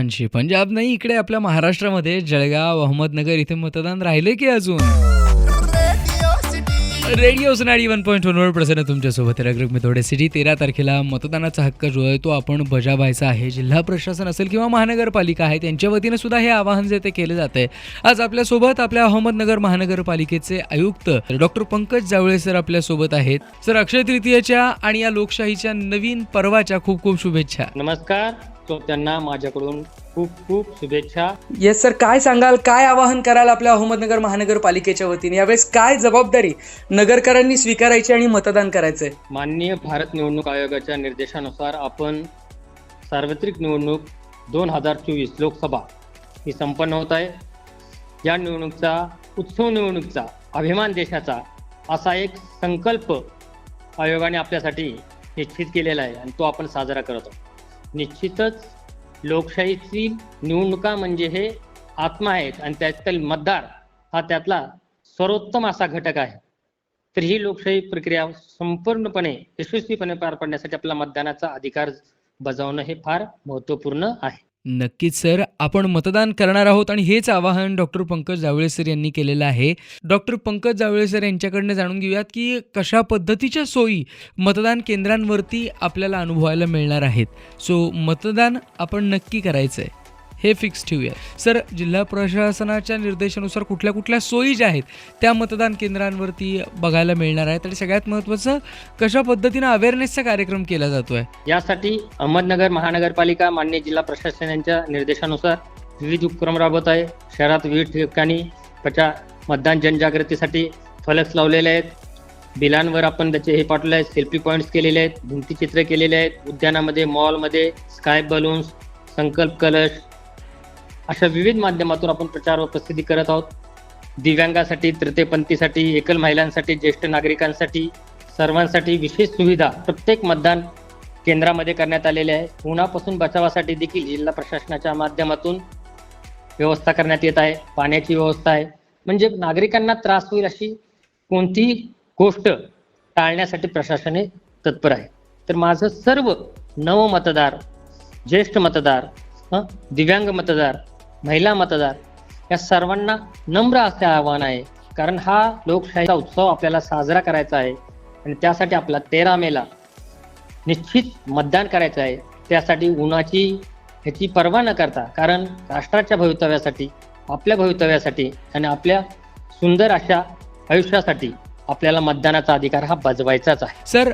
पंजाबशी पंजाब नाही इकडे आपल्या महाराष्ट्रामध्ये जळगाव अहमदनगर इथे मतदान राहिले की अजून? रेडिओ सुनाडी वन पॉईंट वनवर प्रसन्न तुमच्यासोबत रग्रग मी थोडे सिटी तेरा तारखेला मतदानाचा हक्क जो आहे तो आपण बजावायचा आहे जिल्हा प्रशासन असेल किंवा महानगरपालिका आहे त्यांच्या वतीने सुद्धा हे आवाहन जे ते जात जाते आज आपल्यासोबत आपल्या अहमदनगर महानगरपालिकेचे आयुक्त डॉक्टर पंकज जावळे सर आपल्यासोबत आहेत. सर अक्षय तृतीयेच्या आणि या लोकशाहीच्या नवीन पर्वाच्या खूप खूप शुभेच्छा. नमस्कार. श्रोत्यांना माझ्याकडून खूप खूप शुभेच्छा. येस सर काय सांगाल? काय आवाहन कराल आपल्या अहमदनगर महानगरपालिकेच्या वतीने? यावेळेस काय जबाबदारी नगरकरांनी स्वीकारायची आणि मतदान करायचंय? माननीय भारत निवडणूक आयोगाच्या निर्देशानुसार आपण सार्वत्रिक निवडणूक दोन हजार चोवीस लोकसभा ही संपन्न होत आहे. या निवडणूकचा उत्सव निवडणूकचा अभिमान देशाचा असा एक संकल्प आयोगाने आपल्यासाठी निश्चित केलेला आहे आणि तो आपण साजरा करत आहोत. निश्चितच लोकशाहीची निवडणुका म्हणजे हे आत्मा आहेत आणि त्यातील मतदार हा त्यातला सर्वोत्तम असा घटक आहे. तर ही लोकशाही प्रक्रिया संपूर्णपणे यशस्वीपणे पार पाडण्यासाठी आपला मतदानाचा अधिकार बजावणं हे फार महत्त्वपूर्ण आहे. नक्कीच सर. आपण मतदान करणार आहोत आणि हेच आवाहन डॉक्टर पंकज जावळे सर यांनी केलेलं आहे. डॉक्टर पंकज जावळे सर यांच्याकडनं जाणून घेऊयात की कशा पद्धतीच्या सोयी मतदान केंद्रांवरती आपल्याला अनुभवायला मिळणार आहेत. सो मतदान आपण नक्की करायचं आहे हे फिक्स ठेवूया. सर जिल्हा प्रशासनाच्या निर्देशानुसार कुठल्या कुठल्या सोयी ज्या आहेत त्या मतदान केंद्रांवरती बघायला मिळणार आहेत. आणि सगळ्यात महत्त्वाचं कशा पद्धतीनं अवेअरनेसचा कार्यक्रम केला जातो आहे यासाठी अहमदनगर महानगरपालिका मान्य जिल्हा प्रशासन यांच्या निर्देशानुसार विविध उपक्रम राबवत आहे. शहरात विविध ठिकाणी त्याच्या मतदान जनजागृतीसाठी फलक्स लावलेले आहेत. बिलांवर आपण त्याचे हे पाठवले आहेत सेल्फी पॉईंट्स केलेले आहेत. भिंतीचित्र केलेले आहेत. उद्यानामध्ये मॉलमध्ये स्काय बलून्स संकल्प कलश अशा विविध माध्यमातून आपण प्रचार व प्रसिद्धी करत आहोत. दिव्यांगासाठी तृतीयपंथीसाठी एकल महिलांसाठी ज्येष्ठ नागरिकांसाठी सर्वांसाठी विशेष सुविधा प्रत्येक मतदान केंद्रामध्ये करण्यात आलेल्या आहे उन्हापासून बचावासाठी देखील जिल्हा प्रशासनाच्या माध्यमातून व्यवस्था करण्यात येत आहे. पाण्याची व्यवस्था आहे. म्हणजे नागरिकांना त्रास होईल अशी कोणतीही गोष्ट टाळण्यासाठी प्रशासन हे तत्पर आहे. तर माझं सर्व नवमतदार ज्येष्ठ मतदार दिव्यांग मतदार महिला मतदार या सर्वांना नम्र असे आव्हान आहे. कारण हा लोकशाहीचा उत्सव आपल्याला साजरा करायचा आहे. आणि त्यासाठी आपला तेरा मेला निश्चित मतदान करायचं आहे. त्यासाठी उन्हाची ह्याची पर्वा न करता कारण राष्ट्राच्या भवितव्यासाठी आपल्या भवितव्यासाठी आणि आपल्या सुंदर अशा आयुष्यासाठी आपल्याला मतदानाचा अधिकार हा बजवायचाच आहे. सर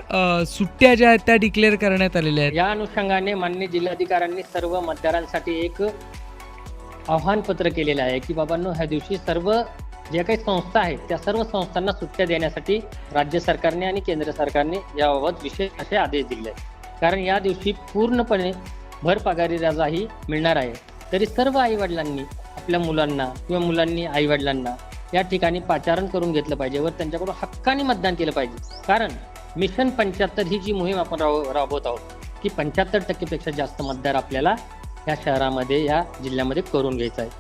सुट्ट्या ज्या आहेत त्या डिक्लेअर करण्यात आलेल्या आहेत. या अनुषंगाने मान्य जिल्हाधिकाऱ्यांनी सर्व मतदारांसाठी एक आव्हानपत्र केलेलं आहे की बाबांनो ह्या दिवशी सर्व ज्या काही संस्था आहेत त्या सर्व संस्थांना सुट्ट्या देण्यासाठी राज्य सरकारने आणि केंद्र सरकारने याबाबत विशेष असे आदेश दिले आहेत. कारण या दिवशी पूर्णपणे भर पगारी रजाही मिळणार आहे. तरी सर्व आईवडिलांनी आपल्या मुलांना किंवा मुलांनी आईवडिलांना या ठिकाणी पाचारण करून घेतलं पाहिजे व त्यांच्याकडून हक्काने मतदान केलं पाहिजे. कारण मिशन पंच्याहत्तर ही जी मोहीम आपण राब राबवत आहोत की पंच्याहत्तर टक्केपेक्षा जास्त मतदार आपल्याला या शहरामध्ये या जिल्ह्यामध्ये करून घ्यायचा आहे.